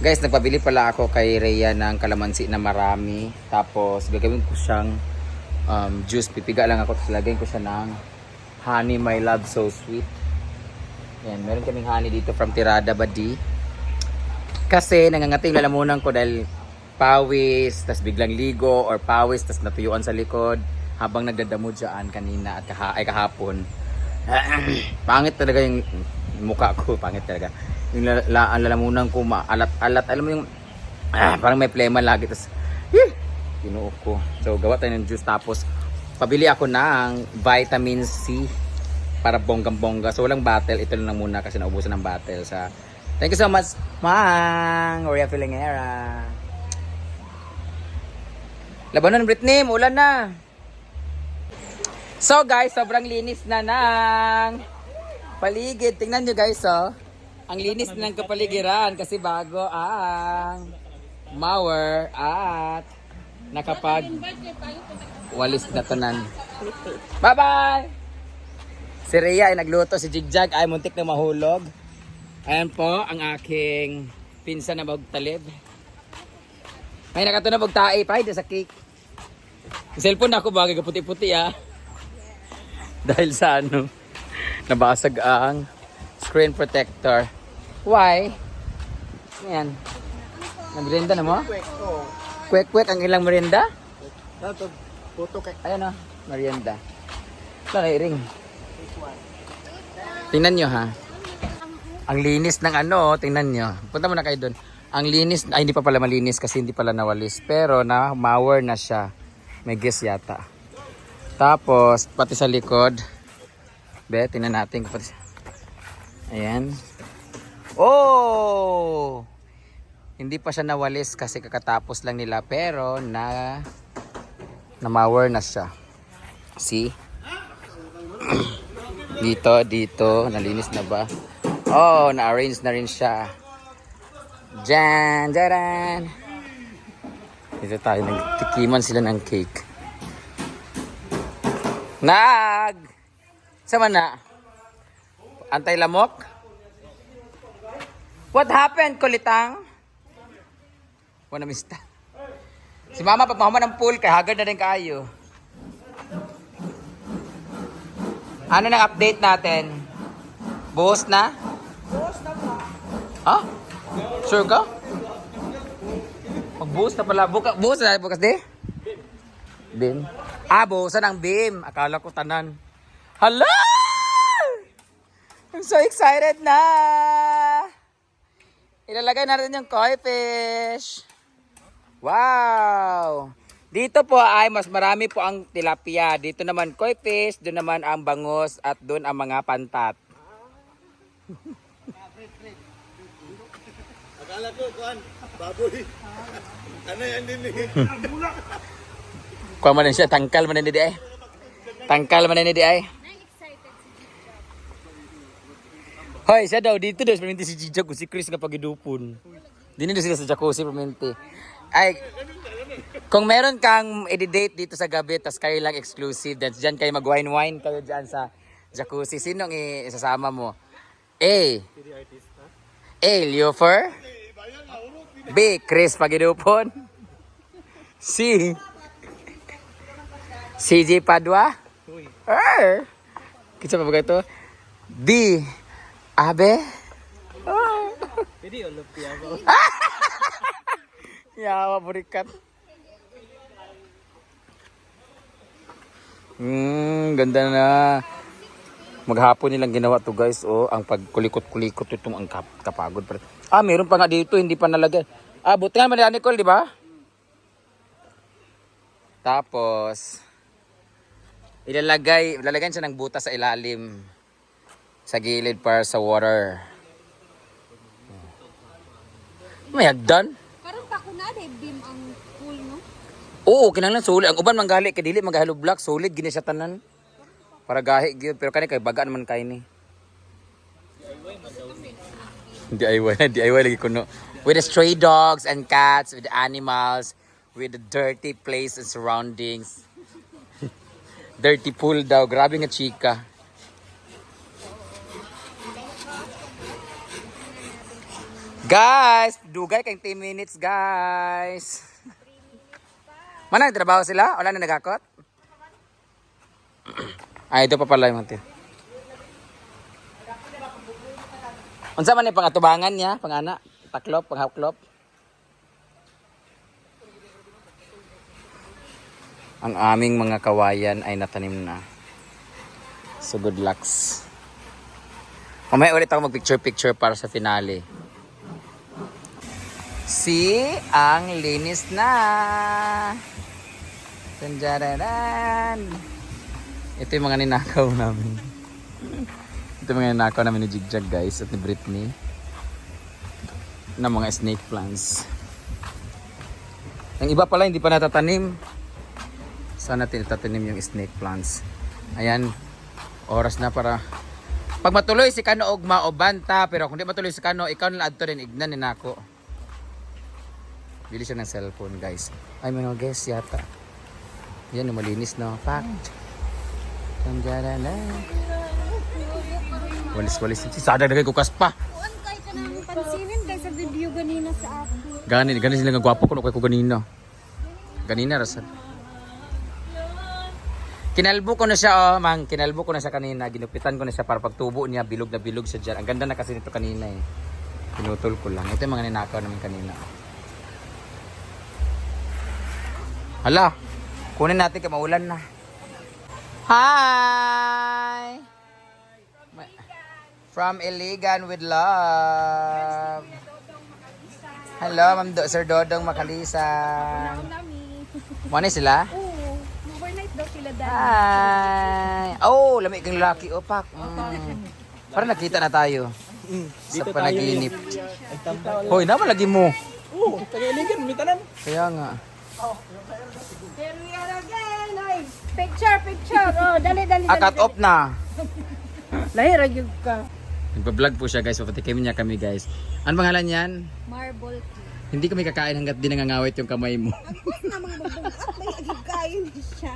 Guys, nagpabili pala ako kay Rhea ng kalamansi na marami. Tapos, gagawin ko siyang um, juice. Pipiga lang ako. Tapos, lagyan ko siya ng honey, my love, so sweet. Yan, meron kaming honey dito from Tirada Badi. Kasi, nangangati yung lalamunan ko dahil pawis, tas biglang ligo, or pawis, tas natuyuan sa likod habang nagdadamo dyan kanina at kaha ay kahapon. pangit talaga yung mukha ko, pangit talaga. Yung la, la, lalamunan ko, maalat-alat. Alam mo yung, ah, parang may plema lagi. Tapos, eh, pinuok ko. So, gawa tayo ng juice. Tapos, pabili ako ng vitamin C para bonggang-bongga. So, walang battle. Ito lang muna kasi naubusan ng battle sa... Thank you so much, Mang! Oria Filingera. Labanon, Britney, ulan na. So guys, sobrang linis na ng paligid. Tingnan nyo guys, oh. Ang linis ng kapaligiran kasi bago ang mower at nakapag walis na tanan. Bye-bye! Si Rhea ay nagluto, si Jigjag ay muntik na mahulog. Ayan po ang aking pinsan na magtalib. May nakato na magtae pa, sa cake. Cellphone ako bagay kaputi-puti ah. Dahil sa ano, nabasag ang screen protector. Why? Ayan. Nagmerienda na mo? Kwek-kwek ang ilang merienda? Dato, puto kay Ayan o, merienda. Wala na ring. Tingnan nyo ha. Ang linis ng ano, tingnan nyo. Punta muna kayo doon. Ang linis, ay hindi pa pala malinis kasi hindi pala nawalis. Pero na mower na siya. May gas yata. Tapos, pati sa likod. Be, tingnan natin. Ayan. Oh! Hindi pa siya nawalis kasi kakatapos lang nila. Pero na na-mower na siya. See? dito, dito. Nalinis na ba? Oh, na-arrange na rin siya. Jan, jaran. Dito tayo, nagtikiman sila ng cake. Nag! Sama na? Antay lamok? What happened, kulitang? Wala mista. Si mama pagmahama ng pool kay hagard na rin kayo. Ano nang update natin? Buhos na? Buhos na pa. Ha? Sure ka? Magbuhos na pala. Buka, buhos na bukas di? Bim. Ah, buhusan ang bim. Akala ko tanan. Hala! I'm so excited na! Ilalagay natin yung koi fish. Wow! Dito po ay mas marami po ang tilapia. Dito naman koi fish, doon naman ang bangus at doon ang mga pantat. Akala ko kuan, baboy. ano yan din eh? Kuha man siya, tangkal man din di ay. Tangkal man din di ay. Hoy, siya daw dito daw perminti si Jijak si Chris nga pagidupon. Dini daw sila sa jacuzzi perminti. Ay, kung meron kang i-date dito sa gabi, tas kayo lang exclusive, then dyan kayo mag-wine-wine kayo dyan sa jacuzzi. Sinong isasama mo? A. A. Leofer. B. Chris Pagidupon. C. CJ Padua. Er. Kita pa ba ito? D. Abe. Ah. Pwede olupia ba? Yawa. Hmm, ganda na. Maghapon nilang ginawa to guys. Oh, ang pagkulikot-kulikot itong ang kap kapagod. Ah, meron pa nga dito, hindi pa nalagay. Ah, buti nga man Nicole, di ba? Tapos, ilalagay, ilalagay siya ng butas sa ilalim. Sa gilid para sa water. May hagdan. Karon pa ko na beam ang pool no. Oo, kinahanglan solid. Ang uban manggali kay dili magahalo block, solid gini siya tanan. Para gahi gyud pero kani kay baga naman kay ni. DIY, DIY lagi kuno. With the stray dogs and cats, with the animals, with the dirty place and surroundings. dirty pool daw, grabe nga chika. Guys, dugay kay 10 minutes, guys. Mana nagtrabaho sila? Wala na nagakot? Ay, ito pa pala yung mantin. Unsa man ni pangatubangan niya, pangana, taklop, panghaklop. Ang aming mga kawayan ay natanim na. So good lucks. Mamaya ulit ako mag-picture-picture para sa finale. Si ang linis na. Tanjararan. Ito yung mga ninakaw namin. Ito yung mga ninakaw namin ni Jigjag guys at ni Britney. Na mga snake plants. Ang iba pala hindi pa natatanim. Sana tinatatanim yung snake plants. Ayan, oras na para pag matuloy si Kano og maobanta pero kung di matuloy si Kano ikaw na adto din ignan ni nako. Bili siya ng cellphone guys. Ay mga guess yata. Yan malinis no. Fact. Tanjarana. Walis-walis. Si Sada nagay kukas pa. Kuan kay ka nang pansinin kay sa video ganina sa ako. Gani, gani sila nga gwapo ko kay ko ganina. Ganina rasad. Kinalbo ko na siya, oh, mang. Kinalbo ko na siya kanina. Ginupitan ko na siya para pagtubo niya, bilog na bilog siya dyan. Ang ganda na kasi nito kanina eh. Pinutol ko lang. Ito yung mga ninakaw namin kanina. Hala, kunin natin kaya maulan na. Hi! From Iligan with love. Hello, Ma'am Do Sir Dodong Makalisan. Muna sila? Oo. Overnight daw sila dahil. Hi! Oh, lamig kang lalaki. Opak. Mm. Parang nakita na tayo. Sa panaginip. Hoy, naman lagi mo. Oo, tagailigan, may tanan. Kaya nga. Here we are again. Oy. Picture, picture. Oh, dali, dali, dali. Akat off na. Lahira gyud ka. Nagpa-vlog po siya guys. Papatikim niya kami guys. Ano pangalan yan? Marble cake. Hindi kami kakain hanggat di nangangawit yung kamay mo. Namang magbungkat may agig kain siya.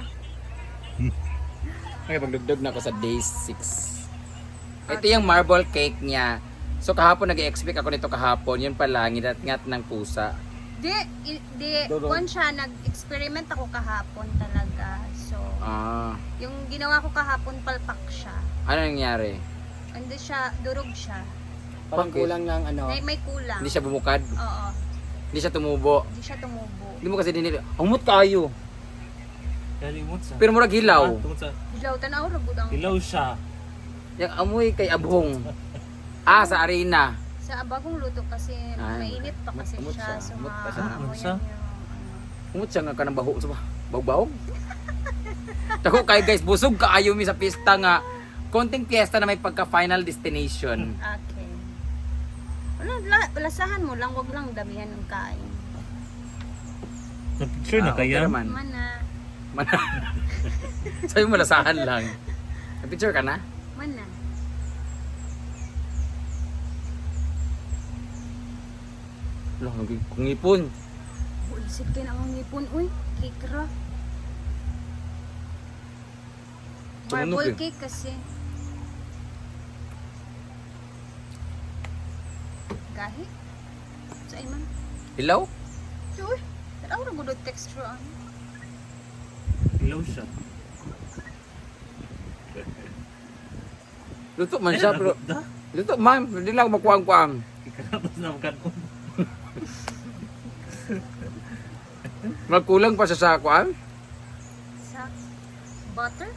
Okay, pagdugdog na ako sa day 6. Ito yung marble cake niya. So kahapon nag-expect ako nito kahapon. Yun pala, nginat-ngat ng pusa. Di, di, kuan siya, nag-experiment ako kahapon talaga. So, Ah, yung ginawa ko kahapon, palpak siya. ano nangyari? Hindi siya, durog siya. Parang Bakit? kulang ng ano. May, may kulang. Hindi siya bumukad. Oo, Hindi siya tumubo. hindi siya tumubo. Hindi mo kasi dinili. Umot kayo. Kalimut sa. Pero murag hilaw. Tungkol sa Hilaw, tanaw, ragod ang hilaw siya. Yung amoy kay abhong. Ah, sa arena. Sa bagong luto kasi Ah, mainit pa kasi umot siya. So, umot pa siya. Umot siya? yan yung ano. Siya nga ka ng baho. Sa ba? Baw-baw? Tako kay guys, busog kaayo mi sa pista nga. Konting piyesta na may pagka-final destination. Okay. Wala, la, lasahan mo lang, wag lang damihan ng kain. Sure na Ah, kaya? okay naman. Mana, Mana. Sabi mo lasahan lang. Picture ka na? mana. Wala, kung ipon. Buisit kayo na ang ngipon. Uy, cake ra. Marble eh. cake kasi. Gahi? Sa iman. Hilaw? Uy, taraw ra gudod texture ano. Hilaw siya. Luto man siya, pero... Luto, ma'am. Hindi lang makuang-kuang. Ikarapos na makan ko. Magkulang pa sa kuang. Sa butter?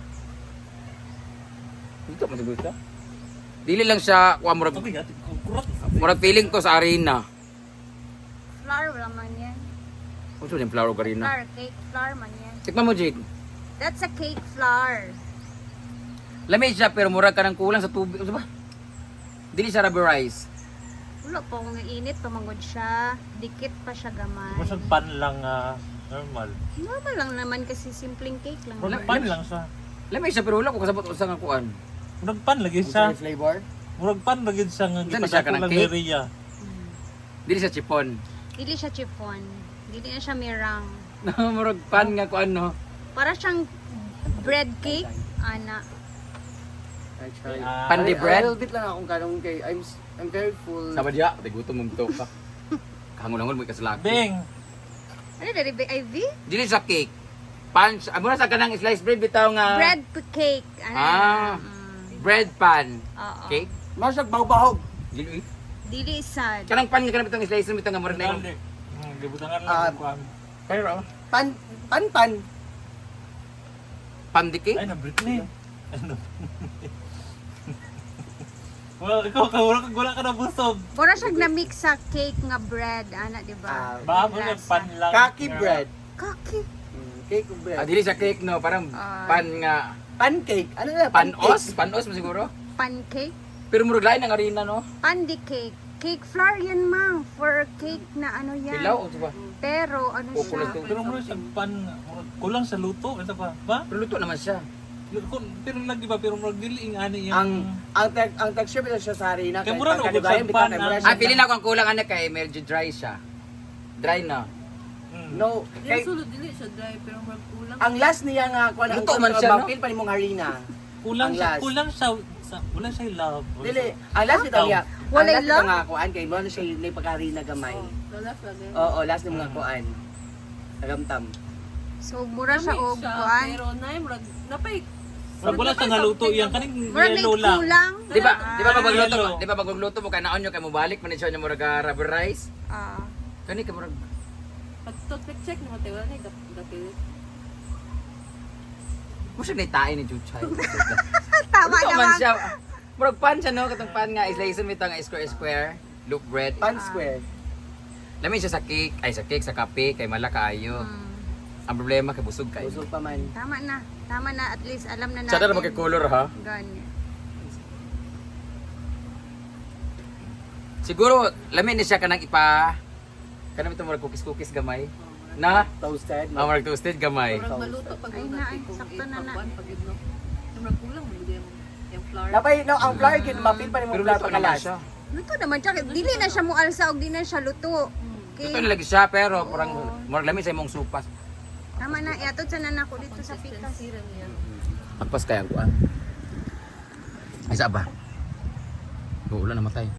Dito man siguro siya. Dili lang siya kuang murag murag feeling ko sa arena. Flour wala man yan. Ano yung rin na? Flour, cake flour man yan. Tikman mo, Jake. That's a cake flour. Lamig siya pero murag ka ng kulang sa tubig. Ano ba? Dili siya rubberized. Wala pa kung init, pamangod siya. Dikit pa siya gamay. Masag pan lang ah, normal. Normal lang naman kasi simpleng cake lang. Murag pan lang siya. Lamig siya pero wala ko kasabot sa nga kuan. Murag pan lagi Ang siya. flavor. Murag pan lagi siya nga Saan na siya ka ng lang cake? ni Rhea. Dili siya chipon. Dili siya chiffon. Dili na siya mirang. murag pan nga kuan no. Para siyang bread cake. Ana. I try. Ah, Pandi bread? A little bit lang akong kanong kay I'm s- I'm very full. Sama dia, pati gutom mong ka. Kangon-angon mo kasalaki. Bing! Ano dari ba IV? Dili sa cake. Pan, amo na sa kanang slice bread bitaw nga. Bread cake. Ano? Ah. Mm, Bread pan. Oo. Cake. Masag bahog-bahog. Dili. Dili sad. Kanang pan nga kanang bitang slice bitaw nga murag na. Dali. Hmm, Libutangan lang Ah, ang kuhan. Pero Pan pan pan. pan di cake. Ay, na Britney. Ano? Well, ikaw, ka, wala, ka- wala ka na busog. Mura siyang na-mix sa cake nga bread, ana, di ba? Ah, Baka mo na Lasa. pan lang. Kaki bread. Kaki. Mm, Cake bread. Ah, dili sa cake no, parang Ah. pan nga Pancake. Ano na? panos, panos mo siguro. Pancake. Pero murag lain ang arena no. Pandi cake. Cake flour yan, ma'am. For cake na ano yan. Pilaw o ba? Pero ano O, siya? Pero mo sa pan, kulang sa luto. Ano ba? Ba? Pero luto naman siya. Kung- Pero lagi ba? Pero murag dili ang ani yung... Ang ang tag ang texture bitaw siya sa harina Kay mura ang bitaw pan, ah. siya. Ah, pili na ako ang kulang ana kay medyo dry siya. Dry na. Hmm. No, kay sulod dili siya dry pero marag kulang. ang last niya nga kuan ang man siya, no? Pa nimong harina. Kulang Ang sa, last. kulang sa, sa kulang sa love. Dili, ang last bitaw niya. Ang Walay last bitaw lang? nga kuan kay mo siya ni pagharina gamay. Lagi. Oo, last ni mga kuan. Tagamtam. So, mura siya og siya, kuan. pero na murag napay. Pag wala sa naluto yan, kaning yellow lang. kulang. Di ba? Di ba pag Ah, magluto mo? Di ba pag magluto mo kanaon nyo kay mo balik man siya murag ah, rubber rice. Ah. Kani ka murag Pag toothpick check naman tayo wala ni dapil. mo siya naitain ni Chuchay. Tama Luto man naman. siya. Murag pan siya no, katong pan nga slice mo nga square square, loop bread. Pan square. Lamin siya sa cake, ay sa cake sa kape kay mala kaayo. Mm, Ang problema kay busog kay. Busog pa man. tama na. Tama na. At least alam na natin. Sada na magka-color ha. Ganyan. Siguro lamin ni siya kanang ipa kanang ito murag cookies cookies gamay. Na, Toasted. ah, murag toasted gamay. Murag maluto pag Ay, na, ay, sakto na na. pag pag no. Murag kulang mo yung yung flour. Napay no, ang flour kid mapil pa nimong Pero flour luto pa naman last. siya. Luto naman siya. Dili na siya mualsa o di na siya luto. Okay. Luto na lagi siya pero parang murag lamin sa imong supas. Tama na. Iatod sa nanako dito sa yan. Magpas kaya ko ah. Ay sa ba? Uulan namatay.